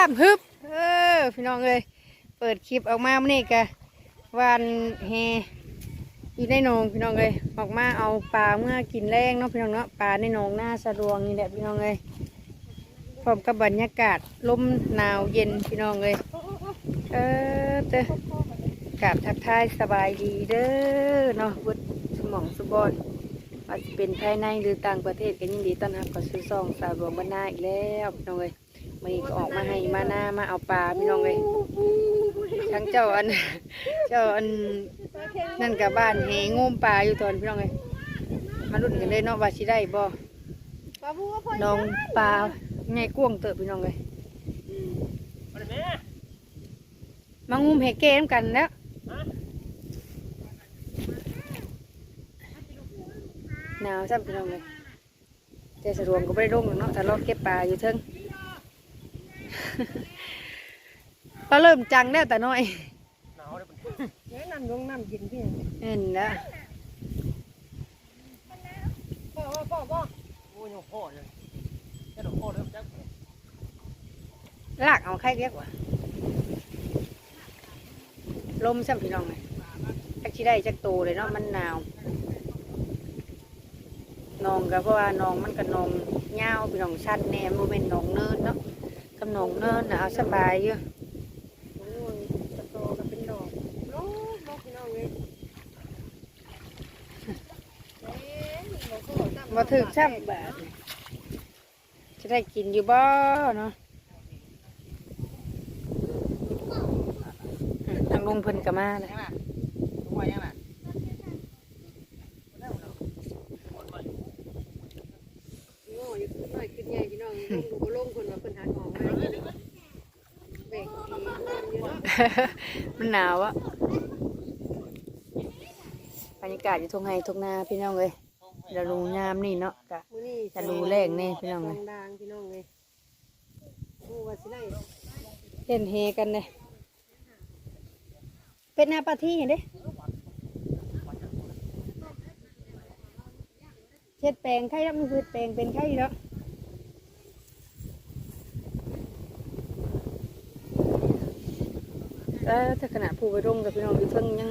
ามฮึบเออพี่น้องเลยเปิดคลิปออกมาเมื่อนี้กะวันแฮอยู่ในหนองพี่น้องเลยออกมาเอาปลาเมื่อกินแรงเนาะพี่น้องเนาะปลาในนองหน้าสะดวงนี่แหละพี่น้องเลยพร้อมกับบรรยากาศลมหนาวเย็นพี่น้องเลยเออเต้กราบทักทายสบายดีเด้อเนาะบุดสมองสุบอนว่าจะเป็นภายในหรือต่างประเทศก็ยินดีต้อนรับกับซื้อซองสาวหลวงบรรณาอีกแล้วพี่น้องเลย มันก็ออกมาให้มาหน้ามาเอาปลาพี่น้องเลยทั้งเจ้าอัน เจ้าอันนั่นกับบ้านแหงมปลาอยู่ตอนพี่น้องเลยมาลุ้นกันเลยเนาะว่าสิได้บ่น้องปลาไงกวางเติบพี่น้องเลยมางุมแหเกมกันแล้วหนาวซ้ำพี่น้องเลยแต่สะดวกก็ไม่ได้ลงหรอกเนาะแต่เราเก็บปลาอยู่เทิง ปลาเริ่มจังแล้วแต่น้อยแนะนำลงน้ำกินพี่เห็นแล้วพ่อพ่อพ่อโอ้ยพ่อเลยแค่ดอกพ่อเริ่มจักลากเอาใครเรียกว่าลมซ้ำพี่น้องเลยจักชิได้จักโตเลยเนาะมันหนาวนองก็เพราะว่านองมันก็นองเงาวพี่น้องชันแหนมโมเมนนองเนินเนาะ กับนองเนินน่ะเอาสบายอยู่โอ้ยตะโตก็เป็นดอกโอ้บอกพี่น้องเลยมาถึกซ้ำแบบจะได้กินอยู่บ่เนาะอืมทางลุงเพิ่นก็มาเลยยังไงทุกวันยังไง โง่อยู่ขึ้นหน่อยขึ้นใหญ่พี่น้องลงดูลงคนว่าเพิ่นหาของมาเบรกทีอยู่เนาะ มันหนาวอะบรรยากาศอยู่ทงไห้ทงนาพี่น้องเลยเราดูงามนี่เนาะกะ มื้อนี้จะดูแรงแน่พี่น้องเลยดังๆพี่น้องเลยโอ้ว่าสิได้เล่นเฮกันเลยเป็นหน้าปาที่เห็นเด้เช็ดแปลงไข่แล้วมันคือแปลงเป็นไข่แล้วแต่ ถ้าขนาดผู้ไปร่งกับพี่น้องอยู่เพิ่งยัง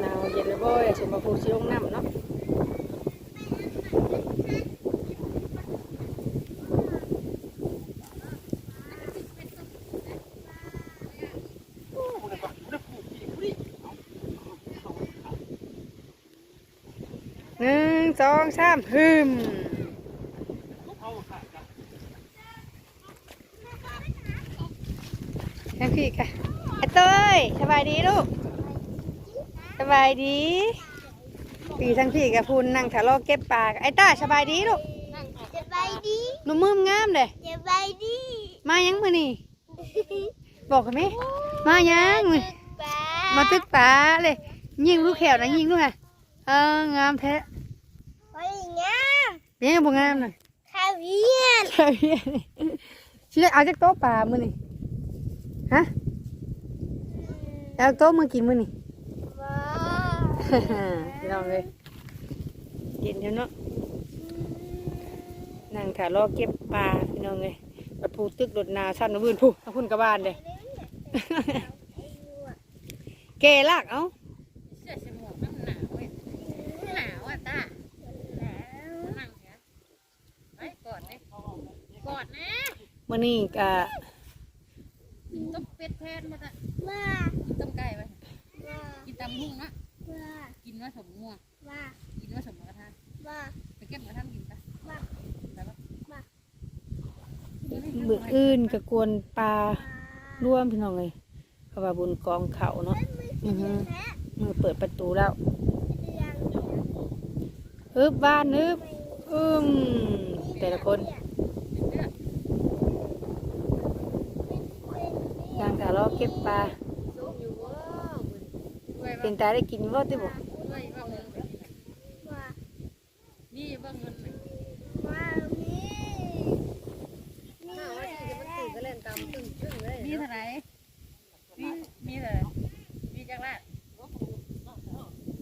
หนาวเย็นเลยบ่อยสมบูรณ์ผู้ชิลงน้ำเนาะหนึ่งสองสามฮึมทั้งพี่ค่ะไอ้เต้ ยสบายดีลูกสบายดี ปีทั้งพี่กับพูนนั่งถาลอเก็บปลาไอ้ต้าสบายดีลูกสบายดีหนุ่มมืมงามเลยสบายดี มายังมือนี่บอกกันไหมมายังมื้อป้ามาตึกปลาเลยยิงลูกแขวนะยิงลูกค่ะเอองามแท้โอ้ยงามเลี้ยงบ่งามน่ะข้าวเวียนใช่ชิได้เอาจากโต๊ะปลามือนี่ฮะ เอาโต๊ะมือกินมือนี่ว้าพี่น้องเลยกินเดี๋ยวเนาะนั่งถ่ายรอเก็บปลาพี่น้องเลยปัดผูตึกรถนาสั้นนะวืนผู้เอาพุ่นกระบานเลยเกลากเอาเสื้อสมองมันหนาวเว้ยหนาวอะตานั่งเถอะไปกอดเลยกอดนะ มื่อนี้ก็ ต้มเป็ดแพนมาตะ ว้า กินต้มไก่ไป ว้า กินตำหุ่งนะว้ากินว่าสมงัวว้ากินว่าสมกระทะว้าไปเก็บกระทะกินปะว้าไปปะมืออื่นก็กวนปลาร่วมพี่น้องเลยเพราะว่าบุญกองเขาเนาะอือฮึมือเปิดประตูแล้วฮึบบ้านฮึบอึ้มแต่ละคนย่างถ่ายรอเก็บปลา ส่งอยู่บ่มื้อนี้ ด้วย เป็บ้านงตาได้กินว่าติบ่ด้วยบ้างเงินว้านี่บ้างเงินว้ามีถ้าว่าสิจะมันตื่นก็เล่นตามตึ้งตึ้งเลยมีเนาะเท่าไหร่มีมีเท่าไหร่มีจักรละ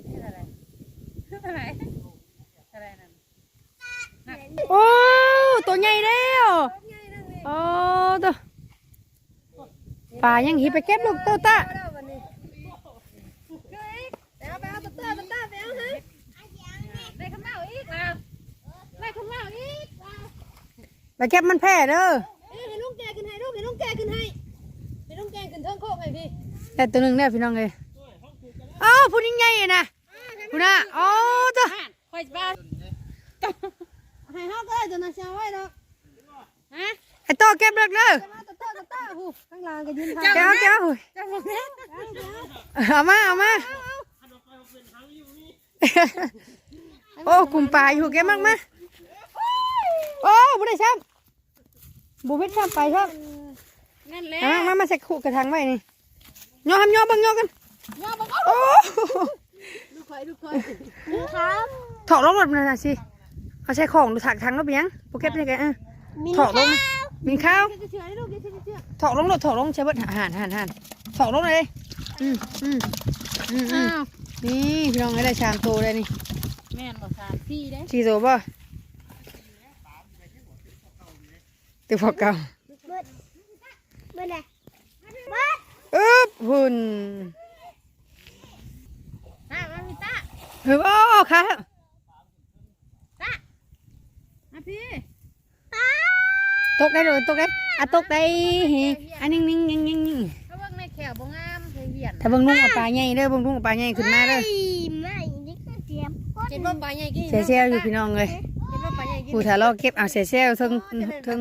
มีเท่าไหร่เท่าไหร่เท่าไหร่นั่นหนักโอ้ตัวใหญ่แล้วโอ้ตัวปลายังหิไปเก็บลูกโตตา แล้ววันนี้เฮ้ยไปเอาไปเอาตะเต้าตะเต้าไปเอาฮะ ได้ข้าวเมาอีกแล้วได้ข้าวเมาอีก ไปเก็บมันแพ้เด้อเอ้ยให้ลุงแกขึ้นให้ลูกให้ลุงแกขึ้นให้ให้ลุงแกขึ้นเทิงโคกให้พี่แต่ตัวหนึงเนี่ยพี่น้องเลยอ้าวพูดยังไงนะพูดนะอ๋อตัวคอยบ้าให้เฮาก็ได้จะน่าเสียไว้ดอกฮะไอ้โตเก็บเลิกเด้อจะมาตะเต้าตะเต้าหูข้างล่างก็ยืนทางเจ้าเจ้าจะบอกแม่เอามาเอามาโอ้กลุ่มปลาอยู่เก็บมากมาโอ้บุได้ซ้ำ บุเพชรซ้ำไปซ้ำนั่นแหละเอามามามาใส่ขู่กระถางไว้นี่ย่อทำย่อเบังย่อกันย่อบอกโอ้ลูกคอยลูกคอยครับถอดลงรถมันนะสิเขาใช้ของดูถักทางรถไปยังโปเก็บนี่แกอะถอดลงมีข้าวเชื่อให้ลูกเชื่อเชื่อถอดลงรถถอดลงใช้เบิดอาหารอาหารอาหารถอดลงเลยอืมอืมอืมอือ้ามวนี่พี่น้องให้ได้ชามโตเลยนี่แม่นบอกสามพี่ได้ชีโตป่ะ ตัวพอเก่าเบิดเบิดเลยอึ๊บหุ่นตามาพี่ตาเฮ้ยโอ้ค่ะมาพี่ตกได้เลยตกได้อะตกได้เฮ้อันนิ่งนิ่งนิ่งนิ่งนิ่งเขาเบิ่งในแขวบ่งามเคยเหียนถ้าเบิ่งนุ่งเอาปลาใหญ่เด้อเบิ่งนุ่งเอาปลาใหญ่ขึ้นมาเด้อไม่นี่ก็เตรียมก้นเห็นว่าปลาใหญ่กี่เสียเสียอยู่พี่น้องเลย เห็นว่าปลาใหญ่กี่ผู้ถ้าเราเก็บเอาเสียเสียเทิงเทิง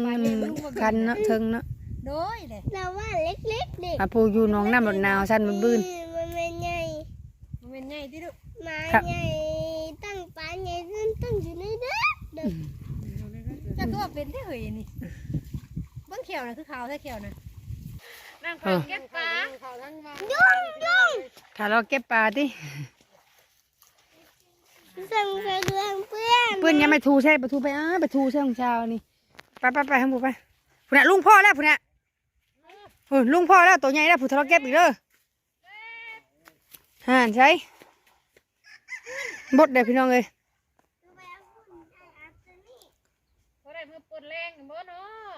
คันเนาะเทิงเนาะโดยเลยเราว่าเล็กๆเด็กอาผู้อยู่หน้องน้ำรดนาวสั้นมันบื้นมันเป็นไงมันเป็นใหญ่ที่ลูกหมาครับไงตั้งปลาไงตั้งตั้งอยู่ในเด็กเด็กจะตัวเป็นที่เหยนี่เบิ้งเขียวนะคือขาวใช่เขียวนะนั่งเก็บปลาขาวทั้งวันยุ่งยุ่งถ้าเราเก็บปลาที่ สั่งใส่เรื่องเพื่อนเพื่อนยังไม่ทูใช่ไปทูไปอ้าไปทูใช่ของเช้านี่ไปไปไปทางผู้ไปผู้น่ะลุงพ่อแล้วผู้น่ะเออลุงพ่อแล้วตัวใหญ่แล้วผู้ทะเลาะเก็บอีกเด้อห่านใช่บดเด้อพี่น้องเลยเขาได้เพื่อปวดแรงนี่บ่เนาะ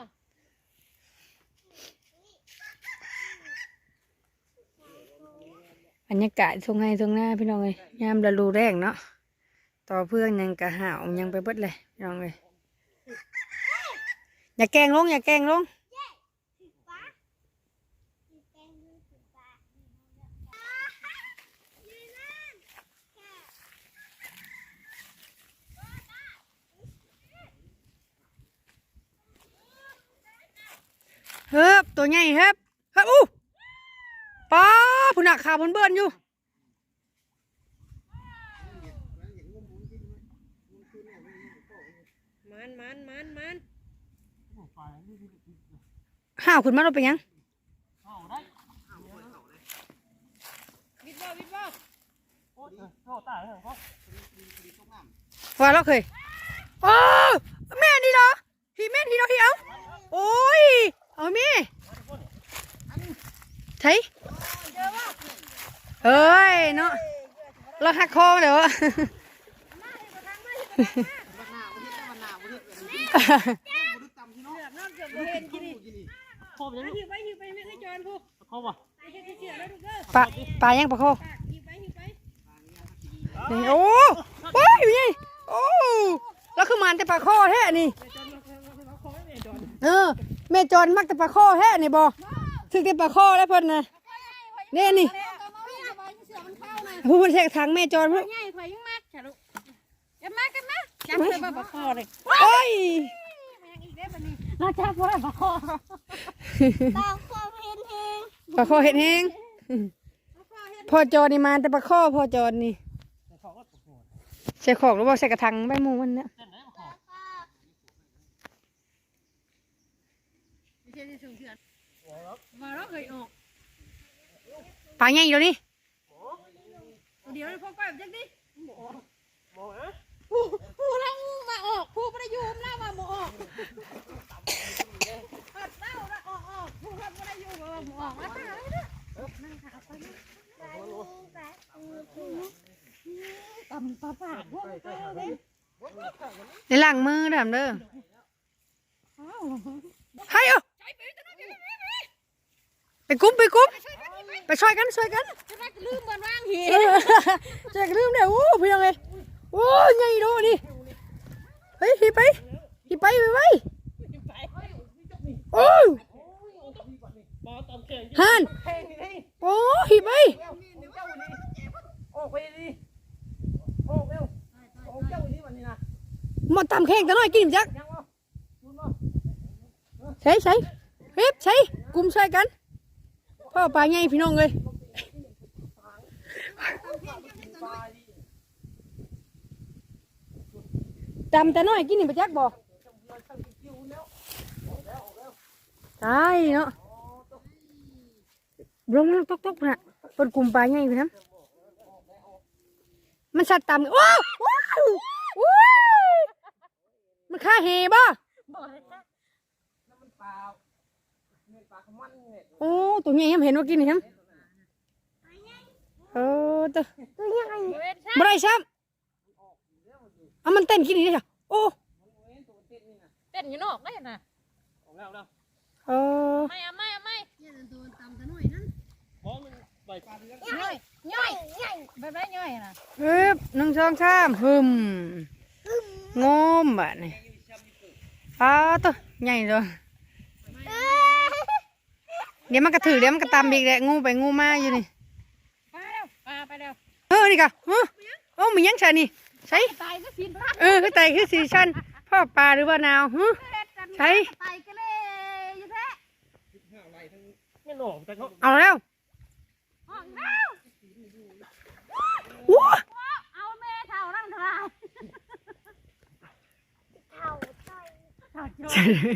บรรยากาศทรงให้ทรงหน้าพี่น้องเลยยามระลูแรงเนาะ ต่อเพื่อนยังกะหาวยังไปเบิดเลยพี่น้องเลยอย่าแกงลงอย่าแกงลงเฮ้บตัวใหญ่เฮ้บเฮ้บอู้ป้าผู้หนักขาบนเบิ้นอยู่ มันมันมันมันห้าวขึ้นมาเราเป็นหยังวิดบ่วิดบ่โอ้ยโอ้ตายแล้วเขาว่าเราเคยโอ้แม่นี่เหรอฮีแม่นี่เหรอฮีเอาโอ้ยเอาแม่ใช่เอ้ยเนาะเราหักคอเดี๋ยวโคบยังหิวไปหิวไปะไม่เคยเชื่อแล้วลูกเด้อปลาปลายังปลาคอหิวไปหิวไปนี่โอ้โอ้ยอยู่นี่โอ้แล้วคือมันแต่ปลาคอแท้นี่เออแม่จอนมักแต่ปลาคอแท้นี่บอถึงแต่ปลาคอแล้วเพิ่นนะเนี่ยนี่ผู้บริเทกทางแม่จอนพวกใหญ่ข่อยยังมากจ้ะลูกย่ามากันนะ จับเธอมาบ่คอเลยโอ้ยเราจับบ่บ่คอปลาความเห็นเองปลาคอเห็ดแห้งพ่อจอนนี่มาแต่ปลาคอพ่อจอนนี่ใส่ของหรือว่าใส่กระถางใบหมูมันเนี่ยไม่ใช่ที่สูงเถื่อนมาแล้วเคยออกปลาใหญ่เดี๋ยวนี้เดี๋ยวพอก้อยจังดิ ผู้ผู้ลังมาออกผู้ประยุมแล้วมาบ่ออกปัดเล่าละออกออกผู้คนไม่ได้อยู่กับเราออกมาตายนะตำปลาปากพวกเขาเลยในหลังมือดำเด้อให้เอาไปกุ๊บไปกุ๊บไปช่วยกันช่วยกันจะได้ลืมบนว่างหีเออช่วยกันลืมเนี่ยโอ้พี่น้องเลย โอ้ยใหญ่ดูดิเฮ้ยหิไปหิไปไปไปโอ้ยบอลตามแข่งฮันแข่งนี่โอ้หิไปเจ้านี่เจ้านี่โอ้ไปดิโอ้เร็วโอ้เจ้านี่วันนี้นะมาตำแข้งตะน้อยกินจักยังวะคุณบ่ใช่ใช่เฮ้ยใช่กลุ่มช่วยกันพ่อปลาใหญ่พี่น้องเลย ตำแต่น้อยกินนี่ไปจักบ่ตายเนาะลงมาตกตกๆน่ะเปิดกลุ่มปลาใหญ่พี่น้ำมันสัตว์ตำว้าวว้าวว้าวมันฆ่าเฮบ่บอกเลยจ้ะปลาเงินปลาขมันเนี่ยโอ้ตัวใหญ่ยังเห็นว่ากินนี่ครับเออตัวตัวใหญ่เว้นซะบ่ได้ซ้ำเอามันเต้นกินนี่จ้ะโอ้เต้นอยู่นอกได้น่ะออกแล้วแล้วเออไม่เอาไม่เอาไม่บอลมันใบปลาเลี้ยงย่อยย่อยแบบไรย่อยน่ะฮึบหนึ่งสองสามหึมงมบะนี่อ้าตัวใหญ่ตัวเดี๋ยวมันกระถือเดี๋ยวมันกระตำอีกแหละงูไปงูมาอยู่นี่ไปเร็วปลาไปเร็วเออนี่กะเออโอ้มียังใช่นี่ ใช่ตายก็สินพระเออคือไตคือสีชันพ่อปลาหรือว่านาวฮึใช่ตายก็เลยอยู่แท้ไม่หลอกแต่เขาเอาแล้วห้องแล้วว้เอาแม่เท่าร่างทลายใช่เลย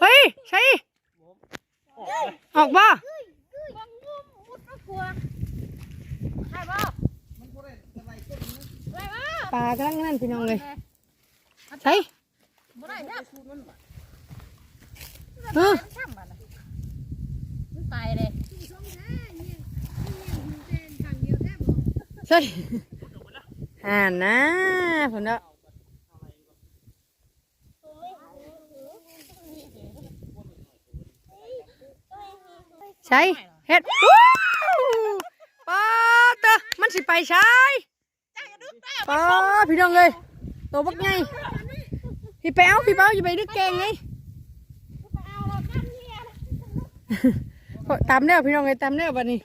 เฮ้ยใช่ออกบ่งงุ้มมุดก็กลัวใช่ป่ ปลากำลังนั่นพี่น้องเลยใช่บ่ได้จ้ะเออช่างมันมันตายเลยใช่อ่านะผมเนาะใช่เฮ็ดว้าวปลาเตอะมันสิไปใช่ ปลาพี่น้องเลยตัวบักไงพี่แป้วพี่แป้วอย่าไปดึกแกงไงตามเด้อพี่น้องเลยตามเด้อบัดนี้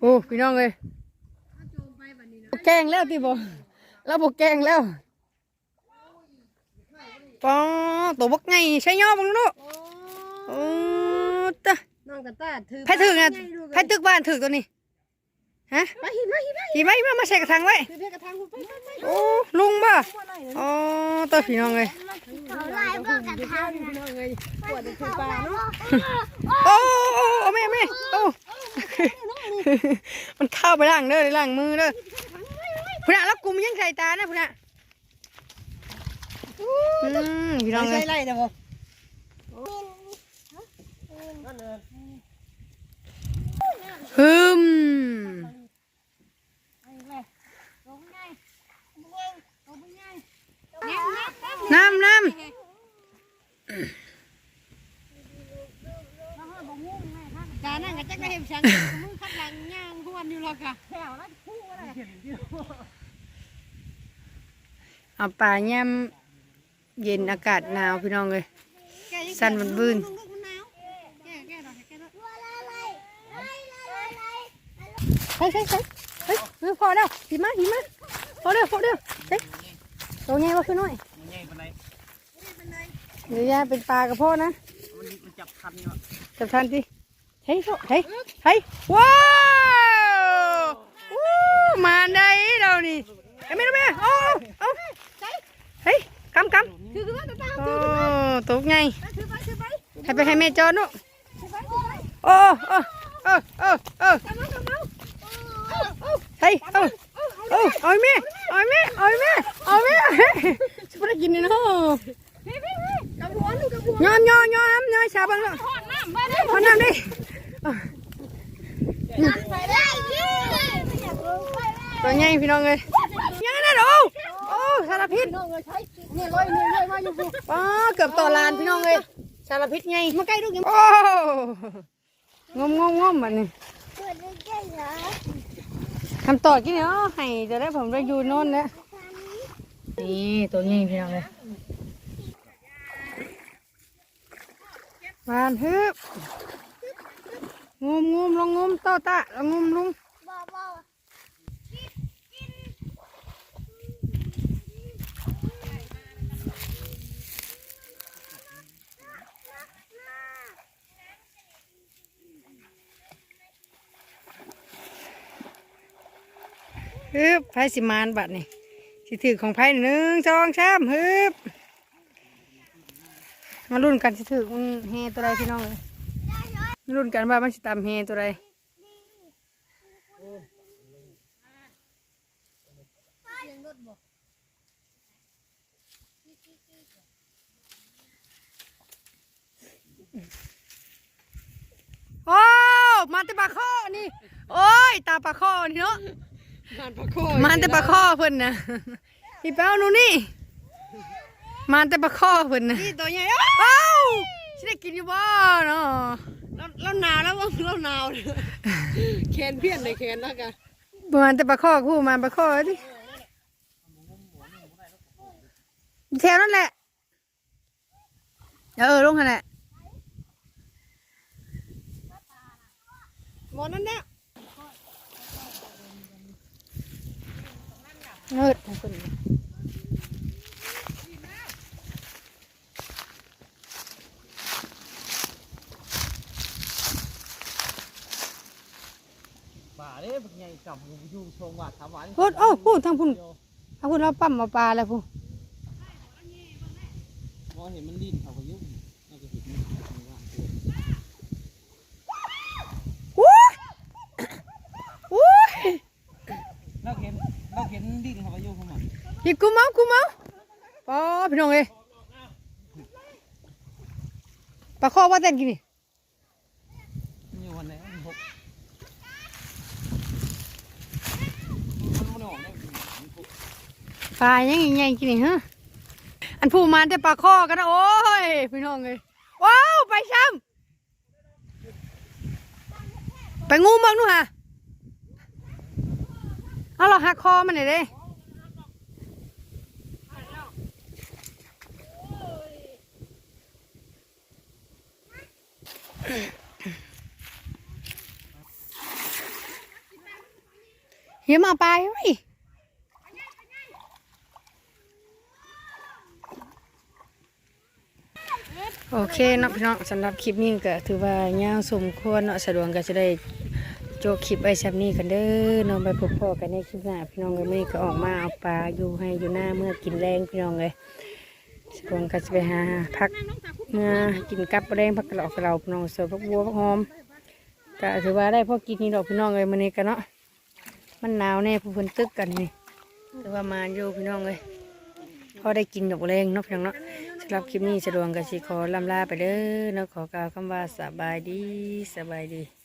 โอ้พี่น้องเลยบ่แกงแล้วที่บ่เราบกแกงแล้วปอตัวบักไงใช่ย่อบังลูกโอ้ตะน้องกระตาถือไผถึกอะไผตึกบ้านถึกตัวนี้ ฮะไปหินมาหินมาหิไว้มามาใส่กระถางไว้ถือเพียกระทางไปไปไปโอ้ลุงบ่อ๋อตัวพี่น้องเลยเขาไล่บอกกันทางพี่น้องเลยปวดถือปลาเนาะโอ้โอ้โอ้แม่แม่โอ้มันเข้าไปล่างเด้อล่างมือเด้อพุ่นน่ะแล้วกูมันยังใส่ตานะพุ่นน่ะอืมพี่น้องเลใช่ยไล่เด้อบ่นั่นเลยฮึม น้ำน้ำจานั่งก็จักได้เห็นฉันมึงขับหลังย่างพวนอยู่หรอกค่ะแถวแล้วคู่อะไรเอาปลาย่ำเย็นอากาศหนาวพี่น้องเลยสั่นมันบื้นแก้แก้หน่อยแก้หน่อยใช่ใช่ใช่เฮ้ยเฮ้ยพอแล้วหิมะหิมะพอเด้อพอเด้อเฮ้ย ตัวใหญ่ว่าคือน้อยมันใหญ่ปานใดเดี๋ยวยาเป็นปลากระเพาะนะ มันมันจับคันเนาะจับทันสิเฮ้ยเฮ้ยเฮ้ยว้าวอู้มาได้เรานี่เอ้ยไม่ได้ไม่ได้เอาเอาเอาเฮ้ยกำกำถือขึ้นมาตาตาโอ้ตกไงถือไปถือไปให้ไปให้แม่จอนุโอ้โอ้โอ้โอ้โอ้เฮ้ยเอาเอาเอาแม่ เอาแม่เอาแม่เอาแม่จะไปกินนี่เนาะกับหัวลูกกับหัวยอมยอมยอมยอมชาบังเนาะทอดน้ำมาเลยพอน้ำดิไปไล่ยืดไม่อยากลงไปไล่ตัวใหญ่พี่น้องเลยยังนั่นโอ้โอ้สารพิษน้องเลยใช้เนี่ยลอยเนี่ยลอยมาอยู่กูป้าเกือบต่อลานพี่น้องเลยใช้ารพิษไงมาใกล้ลูกยังโอ้งมงมงมแบบนี้ำตอดกี่เนาะให้จะได้ผมได้อยู่โน่นนะนี่ตัวนี้พี่น้องเลยมานฮึบงมงมลองงมโตตะลองงมลุง ฮึบไพ่สิมานบัดนี่สิถือของไพ่หนึ่งสองสามฮึบมาลุ้นกันสิถือมันเฮตัวใดพี่น้องเลยมาลุ้นกันว่ามันสิตามเฮตัวใดโอ้ มาแต่ปลาข้อนี่ โอ้ย ตาปลาข้อนี่เนาะ งานประโคอยมันแต่ปลาข้อเพิ่นนะพี่เป้าหนูนี่ มันแต่ปลาข้อเพิ่นนะนี่ตัวใหญ่เอ้าฉันได้กินอยู่บ่เนาะแล้วแล้วหนาวแล้วว่าแล้วหนาวเลยแขนเพี้ยนในแขนแล้วกันมันแต่ปลาข้อคู่มาปลาข้อดิแถวนั่นแหละ เออลงกันแหละหมอนั่นเนี่ ยมืดของคุณป่าเด้พวกใหญ่กับอยู่ชมว่าถามว่าพูดโอ้พูดทางพูดทางพูดเราปั๊มมาปลาแล้วพูดมองเห็นมันดิ้นเขาก็ยุ่งน่าจะเห็นมันว่างตัว อู้อู้ เราเห็นเราเห็นดิ้นเขาก็ยุ่ง พี่กูเมากูเมาปอพี่น้องเอ้ยปลาข้อว่าแต่นกินนี่มันอยู่วันไหนหกปลายังไงกินนี่ฮะอันผู้มันแต่ปลาข้อกันนะโอ้ยพี่น้องเอ้ยว้าวไปซ้ำไปงูมังนู่นฮะเอาเราหักคอมันหน่อยเด้ เฮียมาปลาไว้ยโอเคเนาะพี่น้องสำหรับคลิปนี้ก็ถือว่ายาวสมควรเนาะสะดวกก็จะได้โจคลิปไว้แบบนี้กันเด้อน้องไปพบพ่อกันในคลิปหน้าพี่น้องเลยไม่ก็ออกมาเอาปลาอยู่ให้อยู่หน้าเมื่อกินแรงพี่น้องเลยสะดวกก็จะไปหาพัก กินกับแรงพักกระเหล่ากระเหลาพี่น้องเสิร์ฟพักบัวพักหอมก็ถือว่าได้พ่อกินนี่ดอกพี่น้องเลยมันนี่กันเนาะมันหนาวแน่ผู้เพิ่นตึกกันนี่ถือว่ามาอยู่พี่น้องเลยพอได้กินดอกแรงเนาะพี่น้องเนาะสำหรับคลิปนี้สะดวกกสิขอลำลาไปเด้อเนาะขอกล่าวคำว่าสบายดีสบายดี